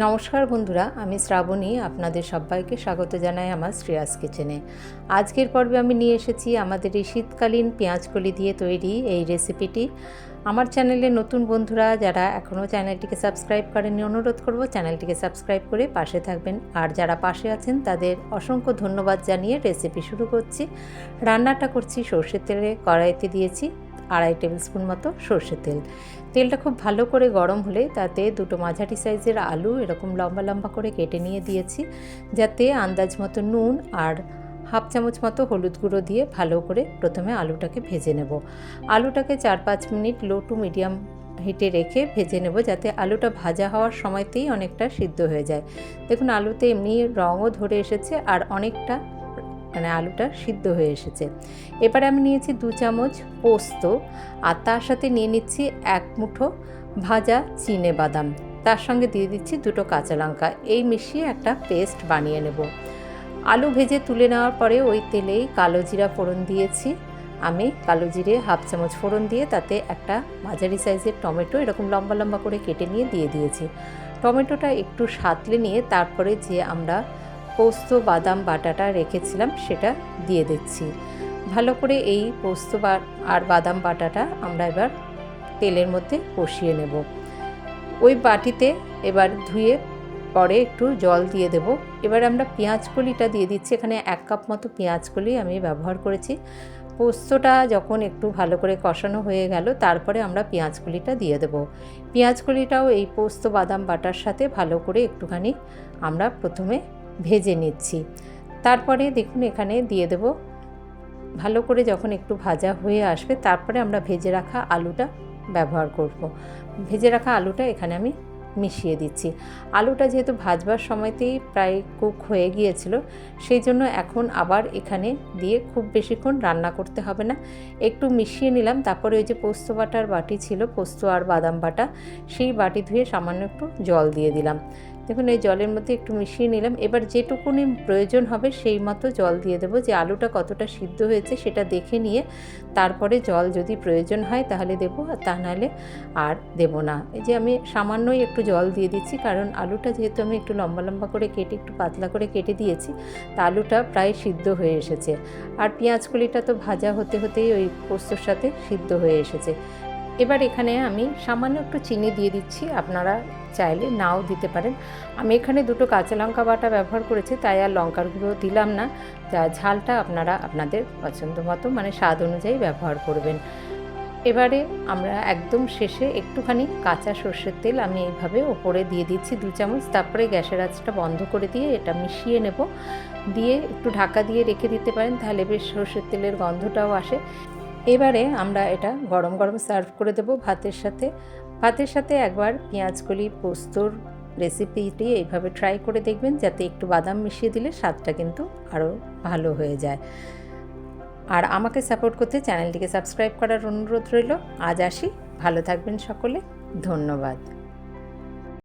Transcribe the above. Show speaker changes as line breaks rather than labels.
নমস্কার বন্ধুরা, আমি শ্রাবণী, আপনাদের সবাইকে স্বাগত জানাই আমার শ্রেয়াস কিচেনে। আজকের পর্বে আমি নিয়ে এসেছি আমাদের এই শীতকালীন পেঁয়াজকলি দিয়ে তৈরি এই রেসিপিটি। আমার চ্যানেলে নতুন বন্ধুরা যারা এখনও চ্যানেলটিকে সাবস্ক্রাইব করেননি, অনুরোধ করব চ্যানেলটিকে সাবস্ক্রাইব করে পাশে থাকবেন। আর যারা পাশে আছেন, তাদের অসংখ্য ধন্যবাদ জানিয়ে রেসিপি শুরু করছি। রান্নাটা করছি সর্ষের তেলে, কড়াইতে দিয়েছি। আড়াই টেবিল স্পুন মতো সর্ষের তেল। তেলটা খুব ভালো করে গরম হলে তাতে দুটো মাঝারি সাইজের আলু এরকম লম্বা লম্বা করে কেটে নিয়ে দিয়েছি, যাতে আন্দাজ মতো নুন আর হাফ চামচ মতো হলুদ গুঁড়ো দিয়ে ভালো করে প্রথমে আলুটাকে ভেজে নেব। আলুটাকে চার পাঁচ মিনিট লো টু মিডিয়াম হিটে রেখে ভেজে নেব, যাতে আলুটা ভাজা হওয়ার সময়তেই অনেকটা সিদ্ধ হয়ে যায়। দেখুন, আলুতে এমনি রঙও ধরে এসেছে আর অনেকটা মানে আলুটা সিদ্ধ হয়ে এসেছে। এবারে আমি নিয়েছি দু চামচ পোস্ত আর তার সাথে নিয়ে নিচ্ছি এক মুঠো ভাজা চিনে বাদাম। তার সঙ্গে দিয়ে দিচ্ছি দুটো কাঁচা লঙ্কা। এই মিশিয়ে একটা পেস্ট বানিয়ে নেব। আলু ভেজে তুলে নেওয়ার পরে ওই তেলেই কালো জিরা ফোড়ন দিয়েছি। আমি কালো জিরে হাফ চামচ ফোড়ন দিয়ে তাতে একটা মাঝারি সাইজের টমেটো, এরকম লম্বা লম্বা করে কেটে নিয়ে দিয়ে দিয়েছি। টমেটোটা একটু সাতলে নিয়ে তারপরে যে আমরা পোস্ত, বাদাম, বাটাটা রেখেছিলাম, সেটা দিয়ে দিচ্ছি। ভালো করে এই পোস্ত আর বাদাম, বাটাটা আমরা এবার তেলের মধ্যে কষিয়ে নেব। ওই বাটিতে এবার ধুয়ে পরে একটু জল দিয়ে দেব। এবার আমরা পেঁয়াজ কলিটা দিয়ে দিচ্ছি। এখানে এক কাপ মতো পেঁয়াজ কলি আমি ব্যবহার করেছি। পোস্তটা যখন একটু ভালো করে কষানো হয়ে গেল, তারপরে আমরা পেঁয়াজ কলিটা দিয়ে দেবো। পেঁয়াজ কলিটাও এই পোস্ত, বাদাম, বাটার সাথে ভালো করে একটুখানি আমরা প্রথমে ভেজে নিচ্ছি। তারপরে দেখুন এখানে দিয়ে দেব ভালো করে যখন একটু ভাজা হয়ে আসবে, তারপরে আমরা ভেজে রাখা আলুটা ব্যবহার করব। ভেজে রাখা আলুটা এখানে আমি মিশিয়ে দিচ্ছি। আলুটা যেহেতু ভাজবার সময়তেই প্রায় কুক হয়ে গিয়েছিল, সেই জন্য এখন আবার এখানে দিয়ে খুব বেশিক্ষণ রান্না করতে হবে না। একটু মিশিয়ে নিলাম, তারপরে ওই যে পোস্ত বাটার বাটি ছিল, পোস্ত আর বাদাম বাটা, সেই বাটি ধুয়ে সামান্য একটু জল দিয়ে দিলাম। দেখুন, এই জলের মধ্যে একটু মিশিয়ে নিলাম। এবার যেটুকুনি প্রয়োজন হবে সেই মতো জল দিয়ে দেবো। যে আলুটা কতটা সিদ্ধ হয়েছে সেটা দেখে নিয়ে তারপরে জল যদি প্রয়োজন হয় তাহলে দেবো, আর তা নাহলে আর দেবো না। এই যে আমি সামান্যই একটু জল দিয়ে দিচ্ছি, কারণ আলুটা যেহেতু আমি একটু লম্বা লম্বা করে কেটে, একটু পাতলা করে কেটে দিয়েছি, তা আলুটা প্রায় সিদ্ধ হয়ে এসেছে। আর পেঁয়াজ কলিটা তো ভাজা হতে হতেই ওই পোস্তর সাথে সিদ্ধ হয়ে এসেছে। এবার এখানে আমি সামান্য একটু চিনি দিয়ে দিচ্ছি, আপনারা চাইলে নাও দিতে পারেন। আমি এখানে দুটো কাঁচা লঙ্কা বাটা ব্যবহার করেছি, তাই আর লঙ্কার গুঁড়ো দিলাম না। যা ঝালটা আপনারা আপনাদের পছন্দ মতো মানে স্বাদ অনুযায়ী ব্যবহার করবেন। এবারে আমরা একদম শেষে একটুখানি কাঁচা সর্ষের তেল আমি এইভাবে ওপরে দিয়ে দিচ্ছি দু চামচ, তারপরে গ্যাসের আঁচটা বন্ধ করে দিয়ে এটা মিশিয়ে নেব। দিয়ে একটু ঢাকা দিয়ে রেখে দিতে পারেন, তাহলে বেশ সর্ষের তেলের গন্ধটাও আসে। এবারে আমরা এটা গরম গরম সার্ভ করে দেব ভাতের সাথে। ভাতের সাথে একবার পেঁয়াজকলি, পোস্তর রেসিপিটি এইভাবে ট্রাই করে দেখবেন যাতে একটু বাদাম মিশিয়ে দিলে স্বাদটা কিন্তু আরও ভালো হয়ে যায়। আর আমাকে সাপোর্ট করতে চ্যানেলটিকে সাবস্ক্রাইব করার অনুরোধ রইল। আজ আসি, ভালো থাকবেন সকলে, ধন্যবাদ।